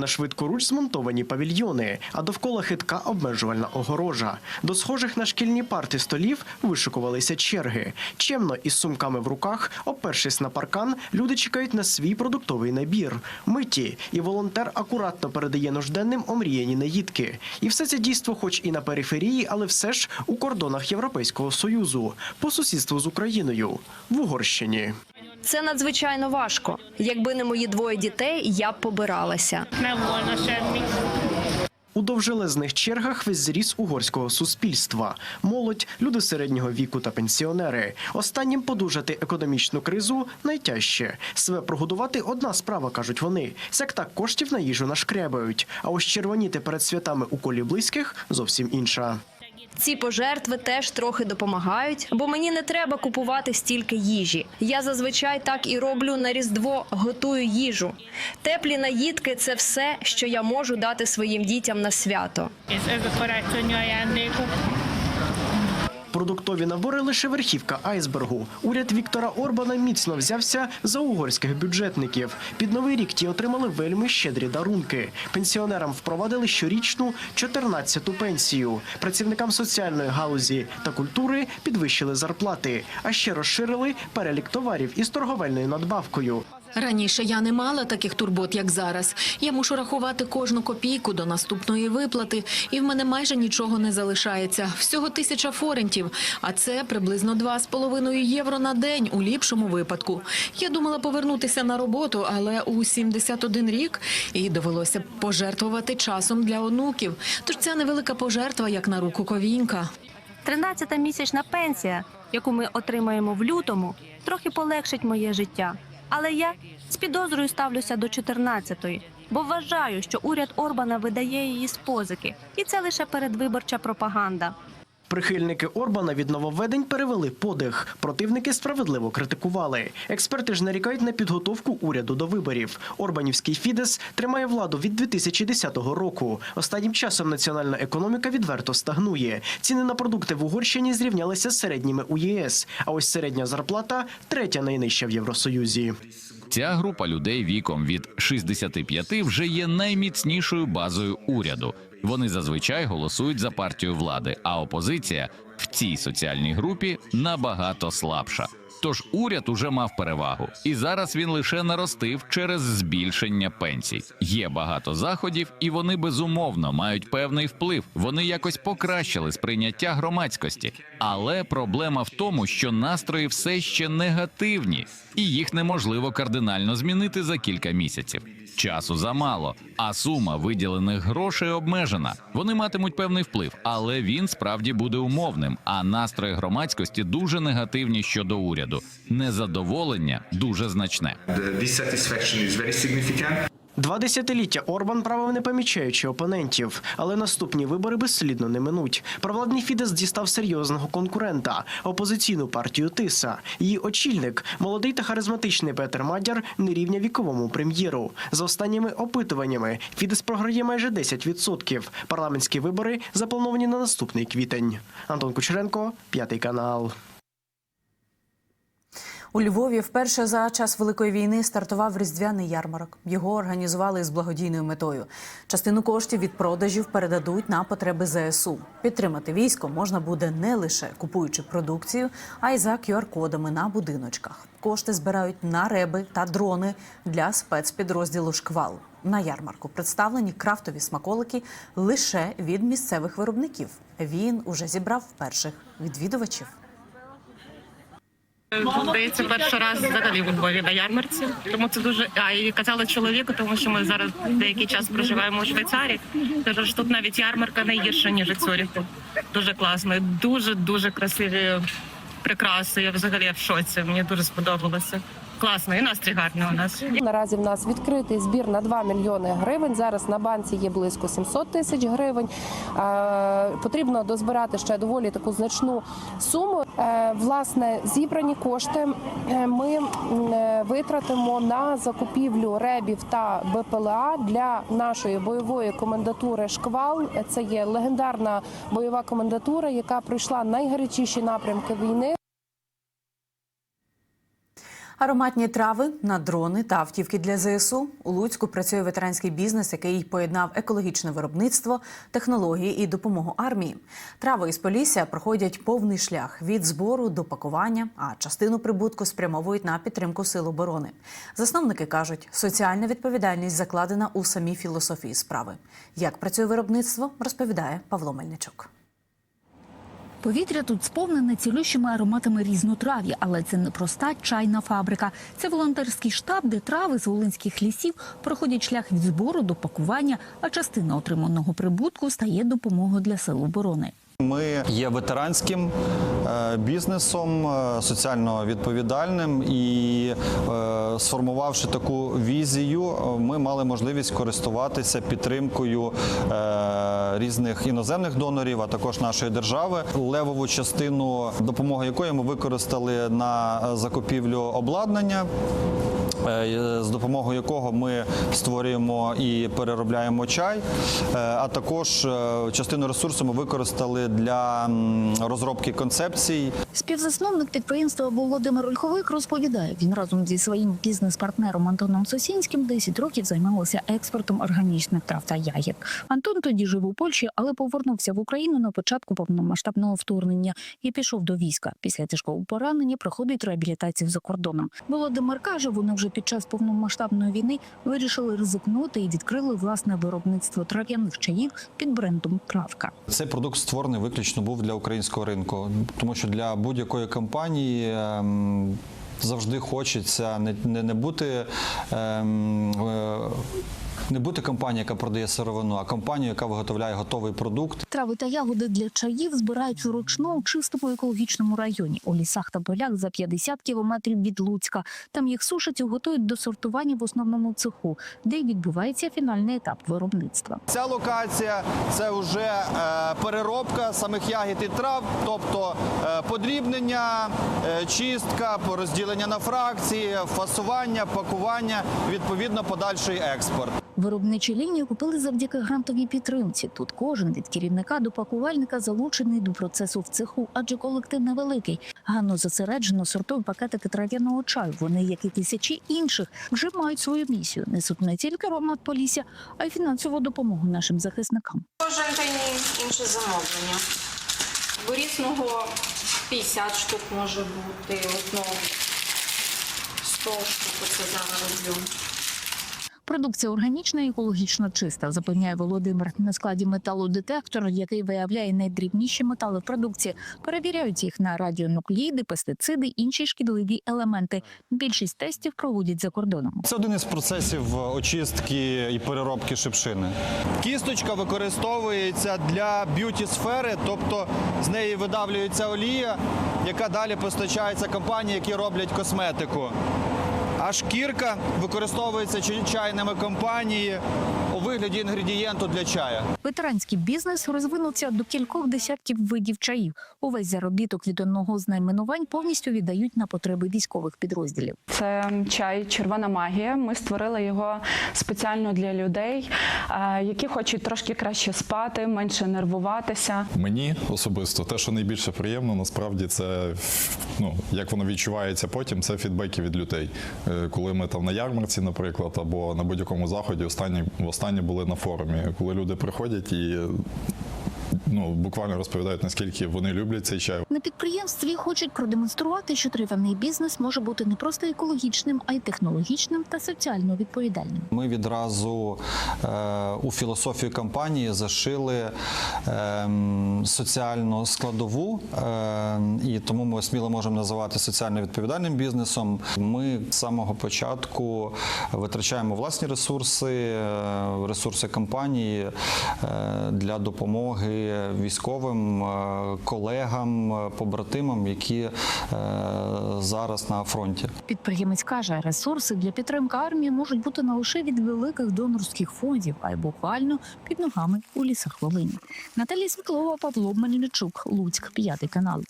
На швидкоруч змонтовані павільйони, а довкола хитка обмежувальна огорожа. До схожих на шкільні парти столів вишикувалися черги. Чемно із сумками в руках, опершись на паркан, люди чекають на свій продуктовий набір. Миті, і волонтер акуратно передає нужденним омріяні наїдки. І все це дійство, хоч і на периферії, але все ж у кордонах Європейського союзу, по сусідству з Україною в Угорщині. Це надзвичайно важко. Якби не мої двоє дітей, я б побиралася. У довжелезних чергах весь зріс угорського суспільства. Молодь, люди середнього віку та пенсіонери. Останнім подужати економічну кризу найтяжче. Себе прогодувати одна справа, кажуть вони. Сяк так коштів на їжу нашкрябають. А ось червоніти перед святами у колі близьких зовсім інша. Ці пожертви теж трохи допомагають, бо мені не треба купувати стільки їжі. Я зазвичай так і роблю на різдво, готую їжу. Теплі наїдки це все, що я можу дати своїм дітям на свято. Продуктові набори лише верхівка айсбергу. Уряд Віктора Орбана міцно взявся за угорських бюджетників. Під новий рік ті отримали вельми щедрі дарунки. Пенсіонерам впровадили щорічну 14-ту пенсію. Працівникам соціальної галузі та культури підвищили зарплати, а ще розширили перелік товарів із торговельною надбавкою. Раніше я не мала таких турбот, як зараз. Я мушу рахувати кожну копійку до наступної виплати, і в мене майже нічого не залишається. Всього тисяча форентів, а це приблизно 2,5 євро на день у ліпшому випадку. Я думала повернутися на роботу, але у 71 рік і довелося пожертвувати часом для онуків. Тож ця невелика пожертва, як на руку ковінька. 13-та місячна пенсія, яку ми отримаємо в лютому, трохи полегшить моє життя. Але я з підозрою ставлюся до 14-ї, бо вважаю, що уряд Орбана видає її з позики, і це лише передвиборча пропаганда. Прихильники Орбана від нововведень перевели подих. Противники справедливо критикували. Експерти ж нарікають на підготовку уряду до виборів. Орбанівський Фідес тримає владу від 2010 року. Останнім часом національна економіка відверто стагнує. Ціни на продукти в Угорщині зрівнялися з середніми у ЄС. А ось середня зарплата третя найнижча в Євросоюзі. Ця група людей віком від 65 вже є найміцнішою базою уряду. Вони зазвичай голосують за партію влади, а опозиція в цій соціальній групі набагато слабша. Тож уряд уже мав перевагу, і зараз він лише наростив через збільшення пенсій. Є багато заходів, і вони безумовно мають певний вплив. Вони якось покращили сприйняття громадськості. Але проблема в тому, що настрої все ще негативні, і їх неможливо кардинально змінити за кілька місяців. Часу замало, а сума виділених грошей обмежена. Вони матимуть певний вплив, але він справді буде умовним. А настрої громадськості дуже негативні щодо уряду. Незадоволення дуже значне. Два десятиліття Орбан правив не помічаючи опонентів, але наступні вибори безслідно не минуть. Провладний Фідес дістав серйозного конкурента опозиційну партію Тиса. Її очільник, молодий та харизматичний Петер Мадяр, не віковому прем'єру. За останніми опитуваннями Фідес програє майже 10%. Парламентські вибори заплановані на наступний квітень. Антон Кучеренко, п'ятий канал. У Львові вперше за час великої війни стартував різдвяний ярмарок. Його організували з благодійною метою. Частину коштів від продажів передадуть на потреби ЗСУ. Підтримати військо можна буде не лише купуючи продукцію, а й за QR-кодами на будиночках. Кошти збирають на реби та дрони для спецпідрозділу Шквал. На ярмарку представлені крафтові смаколики лише від місцевих виробників. Він уже зібрав перших відвідувачів. Здається, перший раз взагалі у Львові на ярмарці. Тому це дуже а і казала чоловіку, тому що ми зараз деякий час проживаємо у Швейцарії. Кажу, що тут навіть ярмарка не гірша, ніж Цюріху. Дуже класно, дуже дуже красиві прикраси. Я взагалі в шоці. Мені дуже сподобалося. Класно, і настрій гарний у нас. Наразі в нас відкритий збір на 2 мільйони гривень. Зараз на банці є близько 700 тисяч гривень. Потрібно дозбирати ще доволі таку значну суму. Е, Власне, зібрані кошти е, ми е, витратимо на закупівлю ребів та БПЛА для нашої бойової комендатури Шквал. Це є легендарна бойова комендатура, яка пройшла найгарячіші напрямки війни. Ароматні трави на дрони та автівки для ЗСУ. У Луцьку працює ветеранський бізнес, який поєднав екологічне виробництво, технології і допомогу армії. Трави із Полісся проходять повний шлях від збору до пакування, а частину прибутку спрямовують на підтримку сил оборони. Засновники кажуть, соціальна відповідальність закладена у самій філософії справи. Як працює виробництво, розповідає Павло Мельничук. Повітря тут сповнене цілющими ароматами різнотрав'я, але це не проста чайна фабрика. Це волонтерський штаб, де трави з волинських лісів проходять шлях від збору до пакування, а частина отриманого прибутку стає допомогою для сил оборони. Ми є ветеранським е, бізнесом, е, соціально відповідальним і е, сформувавши таку візію, ми мали можливість користуватися підтримкою різних іноземних донорів, а також нашої держави. Левову частину допомоги якої ми використали на закупівлю обладнання. Е, З допомогою якого ми створюємо і переробляємо чай, Е, а також е, частину ресурсу ми використали для розробки концепцій. Співзасновник підприємства Володимир Ольховик розповідає, він разом зі своїм бізнес-партнером Антоном Сосінським 10 років займалися експортом органічних трав та ягід. Антон тоді жив у Польщі, але повернувся в Україну на початку повномасштабного вторгнення і пішов до війська. Після тяжкого поранення проходить реабілітацію за кордоном. Володимир каже, вони вже під час повномасштабної війни вирішили ризикнути і відкрили власне виробництво трав'яних чаїв під брендом Травка. Цей продукт створений виключно був для українського ринку, тому що для будь-якої компанії. ем, Завжди хочеться не, не, не бути ем, е, не бути компанією, яка продає сировину, а компанією, яка виготовляє готовий продукт. Трави та ягоди для чаїв збирають вручну у чистому екологічному районі у лісах та полях за 50 кілометрів від Луцька. Там їх сушать і готують до сортування в основному цеху, де й відбувається фінальний етап виробництва. Ця локація це вже е, переробка самих ягід і трав, тобто е, подрібнення, е, чистка, розділення на фракції, фасування, пакування, відповідно подальший експорт. Виробничі лінії купили завдяки грантовій підтримці. Тут кожен від керівника до пакувальника залучений до процесу в цеху, адже колектив невеликий. Ганно зосереджено сортує пакетики трав'яного чаю. Вони, як і тисячі інших, вже мають свою місію. Несуть не тільки аромат полісся, а й фінансову допомогу нашим захисникам. Кожен день інше замовлення. Борісного 50 штук може бути, одного 100 штук оце зараз роблю. Продукція органічна і екологічно чиста, запевняє Володимир. На складі металодетектор, який виявляє найдрібніші метали в продукції, перевіряють їх на радіонукліди, пестициди, інші шкідливі елементи. Більшість тестів проводять за кордоном. Це один із процесів очистки і переробки шипшини. Кісточка використовується для б'юті сфери, тобто з неї видавлюється олія, яка далі постачається компанії, які роблять косметику. А шкірка використовується чи- чайними компаніями у вигляді інгредієнту для чаю. Ветеранський бізнес розвинувся до кількох десятків видів чаїв. Увесь заробіток від одного з найменувань повністю віддають на потреби військових підрозділів. Це чай Червона магія. Ми створили його спеціально для людей, е, які хочуть трошки краще спати, менше нервуватися. Мені особисто те, що найбільше приємно, насправді це ну як воно відчувається потім. Це фідбеки від людей. Е, Коли ми там на ярмарці, наприклад, або на будь-якому заході, останні останні були на форумі, коли люди приходять і ну буквально розповідають, наскільки вони люблять цей чай. На підприємстві хочуть продемонструвати, що триваний бізнес може бути не просто екологічним, а й технологічним та соціально відповідальним. Ми відразу е, у філософію компанії зашили е, соціальну складову, е, і тому ми сміло можемо називати соціально відповідальним бізнесом. Ми з самого початку витрачаємо власні ресурси, е, ресурси компанії е, для допомоги військовим е, колегам, побратимам, які е, зараз на фронті. Підприємець каже, ресурси для підтримки армії можуть бути не лише від великих донорських фондів, а й буквально під ногами у лісах Волині. Наталія Світлова, Павло Мельничук, Луцьк, п'ятий канал.